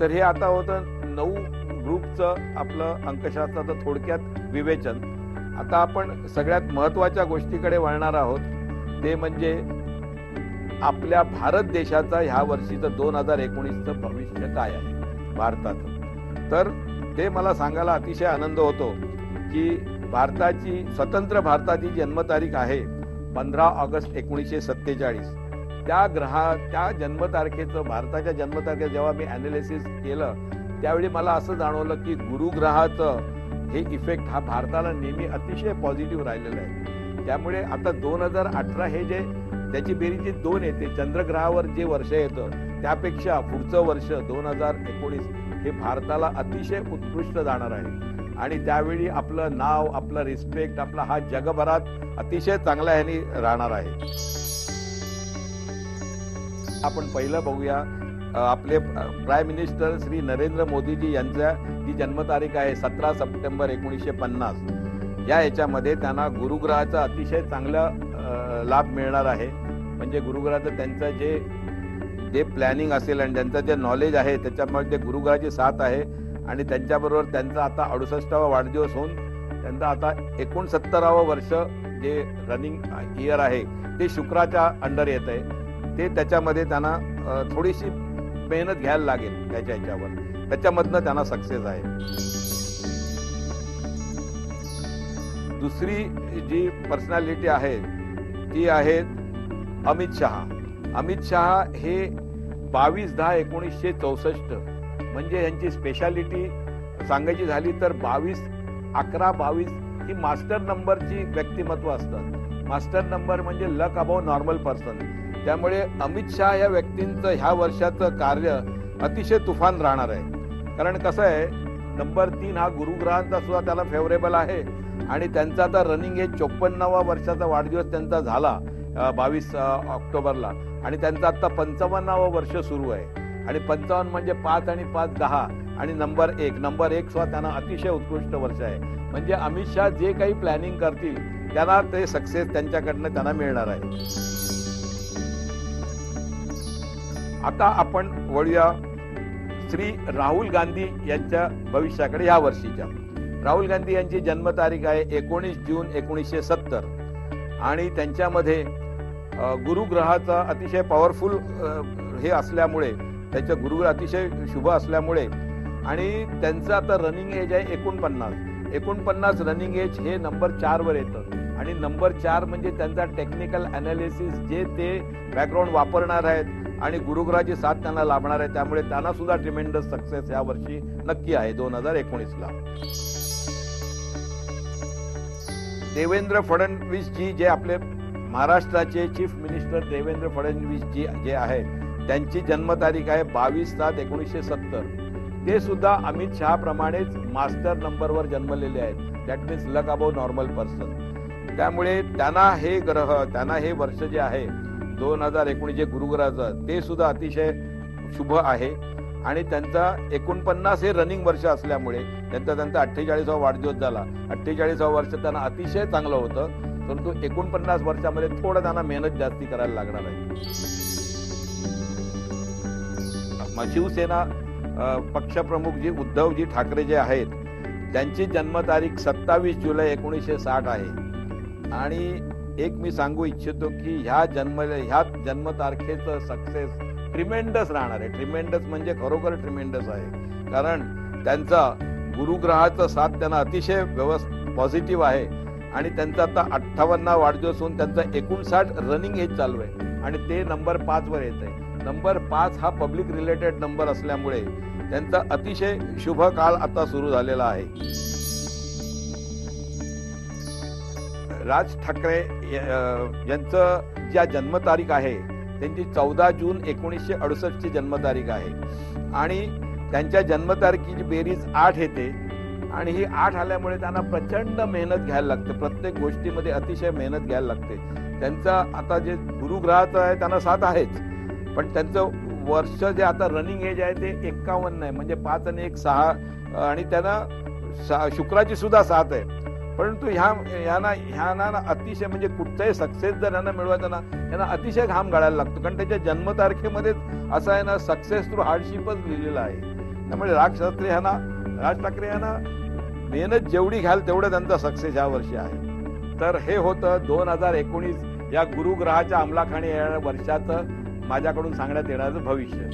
तर हे आता होतं नऊ ग्रुपचं आपलं अंकशास्त्राचं थोडक्यात विवेचन. आता आपण सगळ्यात महत्त्वाच्या गोष्टीकडे वळणार आहोत. ते म्हणजे आपल्या भारत देशाचा ह्या वर्षीचं दोन हजार एकोणीसचं भविष्य काय आहे भारताचं. तर ते मला सांगायला अतिशय आनंद होतो की भारताची स्वतंत्र भारताची जन्मतारीख आहे पंधरा ऑगस्ट एकोणीसशे सत्तेचाळीस. त्या ग्रहा त्या जन्मतारखेचं भारताच्या जन्मतारखेचं जेव्हा मी अनालिसिस केलं त्यावेळी मला असं जाणवलं की गुरुग्रहाचं हे इफेक्ट हा भारताला नेहमी अतिशय पॉझिटिव्ह राहिलेला आहे. त्यामुळे आता दोन हजार अठरा हे जे त्याची बेरीज जी दोन येते चंद्रग्रहावर जे वर्ष येतं त्यापेक्षा पुढचं वर्ष दोन हजार एकोणीस हे भारताला अतिशय उत्कृष्ट जाणार आहे. आणि त्यावेळी आपलं नाव आपलं रिस्पेक्ट आपला हा जगभरात अतिशय चांगला ह्यानी राहणार आहे. आपण पहिलं बघूया. आपले प्राईम मिनिस्टर श्री नरेंद्र मोदीजी यांच्या जी जन्मतारीख आहे सतरा सप्टेंबर एकोणीसशे पन्नास. या याच्यामध्ये त्यांना गुरुग्रहाचा अतिशय चांगला लाभ मिळणार आहे. म्हणजे गुरुग्रहाचं त्यांचं जे जे प्लॅनिंग असेल आणि त्यांचं जे नॉलेज आहे त्याच्यामुळे ते गुरुग्रहाची साथ आहे. आणि त्यांच्याबरोबर त्यांचा आता अडुसष्टावा वाढदिवस होऊन त्यांचं आता एकोणसत्तरावं वर्ष जे रनिंग इयर आहे ते शुक्राच्या अंडर येत आहे ते त्याच्यामध्ये त्यांना थोडीशी मेहनत घ्यायला लागेल त्याच्या ह्याच्यावर. त्याच्यामधनं त्यांना सक्सेस आहे. दुसरी जी पर्सनॅलिटी आहे ती आहे अमित शहा. अमित शहा हे बावीस दहा एकोणीसशे चौसष्ट म्हणजे यांची स्पेशालिटी सांगायची झाली तर बावीस अकरा बावीस ही मास्टर नंबरची व्यक्तिमत्व असतात. मास्टर नंबर म्हणजे लक अबाव नॉर्मल पर्सन त्यामुळे अमित शहा या व्यक्तींचं ह्या वर्षाचं कार्य अतिशय तुफान राहणार आहे. कारण कसं आहे नंबर तीन हा गुरुग्रहांचा सुद्धा त्याला फेवरेबल आहे आणि त्यांचा आता रनिंग हे चोपन्नावा वर्षाचा वाढदिवस त्यांचा झाला बावीस ऑक्टोबरला. आणि त्यांचं आत्ता पंचावन्नावं वर्ष सुरू आहे. आणि पंचावन्न म्हणजे पाच आणि पाच दहा आणि नंबर एक. नंबर एक सुद्धा त्यांना अतिशय उत्कृष्ट वर्ष आहे. म्हणजे अमित शहा जे काही प्लॅनिंग करतील त्यांना ते सक्सेस त्यांच्याकडनं त्यांना मिळणार आहे. आता आपण वळूया श्री राहुल गांधी यांच्या भविष्याकडे या वर्षीच्या. राहुल गांधी यांची जन्मतारीख आहे एकोणीस जून एकोणीसशे सत्तर. आणि त्यांच्यामध्ये गुरुग्रहाचा अतिशय पॉवरफुल हे असल्यामुळे त्यांच्या गुरुग्रह अतिशय शुभ असल्यामुळे आणि त्यांचं आता रनिंग एज आहे एकोणपन्नास. एकोणपन्नास रनिंग एज हे नंबर चारवर येतं. आणि नंबर चार म्हणजे त्यांचा टेक्निकल अनालिसिस जे ते बॅकग्राऊंड वापरणार आहेत. आणि गुरुग्रहाची साथ त्यांना लाभणार आहे त्यामुळे त्यांना सुद्धा ट्रिमेंडस सक्सेस या वर्षी नक्की आहे दोन हजार एकोणीसला. देवेंद्र फडणवीस जी जे आपले महाराष्ट्राचे चीफ मिनिस्टर देवेंद्र फडणवीस जी जे आहे त्यांची जन्मतारीख आहे बावीस सात एकोणीसशे सत्तर. ते सुद्धा अमित शहा प्रमाणेच मास्टर नंबरवर जन्मलेले आहेत. That means luck above normal person त्यामुळे त्यांना हे ग्रह त्यांना हे वर्ष जे आहे दोन हजार एकोणीस जे गुरुग्रहाचं ते सुद्धा अतिशय शुभ आहे. आणि त्यांचा एकोणपन्नास हे रनिंग वर्ष असल्यामुळे त्यांचा त्यांचा अठ्ठेचाळीसावा वाढदिवस झाला. अठ्ठेचाळीसावं वर्ष त्यांना अतिशय चांगलं होतं. परंतु एकोणपन्नास वर्षामध्ये थोडं त्यांना मेहनत जास्ती करायला लागणार आहे. शिवसेना पक्षप्रमुख जी उद्धवजी ठाकरे जे आहेत त्यांची जन्मतारीख सत्तावीस जुलै एकोणीसशे साठ आहे. आणि एक मी सांगू इच्छितो की ह्या जन्म ह्या जन्मतारखेचं सक्सेस ट्रिमेंडस राहणार आहे. ट्रिमेंडस म्हणजे खरोखर ट्रिमेंडस आहे. कारण त्यांचा गुरुग्रहाचा साथ त्यांना अतिशय व्यवस् पॉझिटिव्ह आहे. आणि त्यांचा आता अठ्ठावन्न वाढदिवस होऊन त्यांचा एकोणसाठ रनिंग हेच चालू आहे. आणि ते नंबर पाचवर येत आहे. नंबर पाच हा पब्लिक रिलेटेड नंबर असल्यामुळे त्यांचा अतिशय शुभ काळ आता सुरू झालेला आहे. राज ठाकरे यांचं ज्या जन्मतारीख आहे त्यांची चौदा जून एकोणीसशे अडुसष्टची जन्मतारीख आहे. आणि त्यांच्या जन्मतारखेची बेरीज आठ येते. आणि ही आठ आल्यामुळे त्यांना प्रचंड मेहनत घ्यायला लागते. प्रत्येक गोष्टीमध्ये अतिशय मेहनत घ्यायला लागते. त्यांचा आता जे गुरुग्रहाचं आहे त्यांना सात आहेच. पण त्यांचं वर्ष जे आता रनिंग एज आहे ते एक्कावन्न आहे. म्हणजे पाच आणि एक सहा आणि त्यांना सा- शुक्राची सुद्धा साथ आहे. परंतु ह्या यांना ह्यांना ना अतिशय म्हणजे कुठचाही सक्सेस जर यांना मिळवायचा ना यांना अतिशय घाम गाळायला लागतो. कारण त्याच्या जन्मतारखेमध्येच असं आहे ना सक्सेस थ्रू हार्डशिपच लिहिलेलं आहे. त्यामुळे राज ठाकरे ह्यांना राज ठाकरे यांना मेहनत जेवढी घ्याल तेवढं त्यांचा सक्सेस ह्या वर्षी आहे. तर हे होतं दोन हजार एकोणीस या गुरुग्रहाच्या अंमलाखाणी येणाऱ्या वर्षाचं माझ्याकडून सांगण्यात येणारं भविष्य.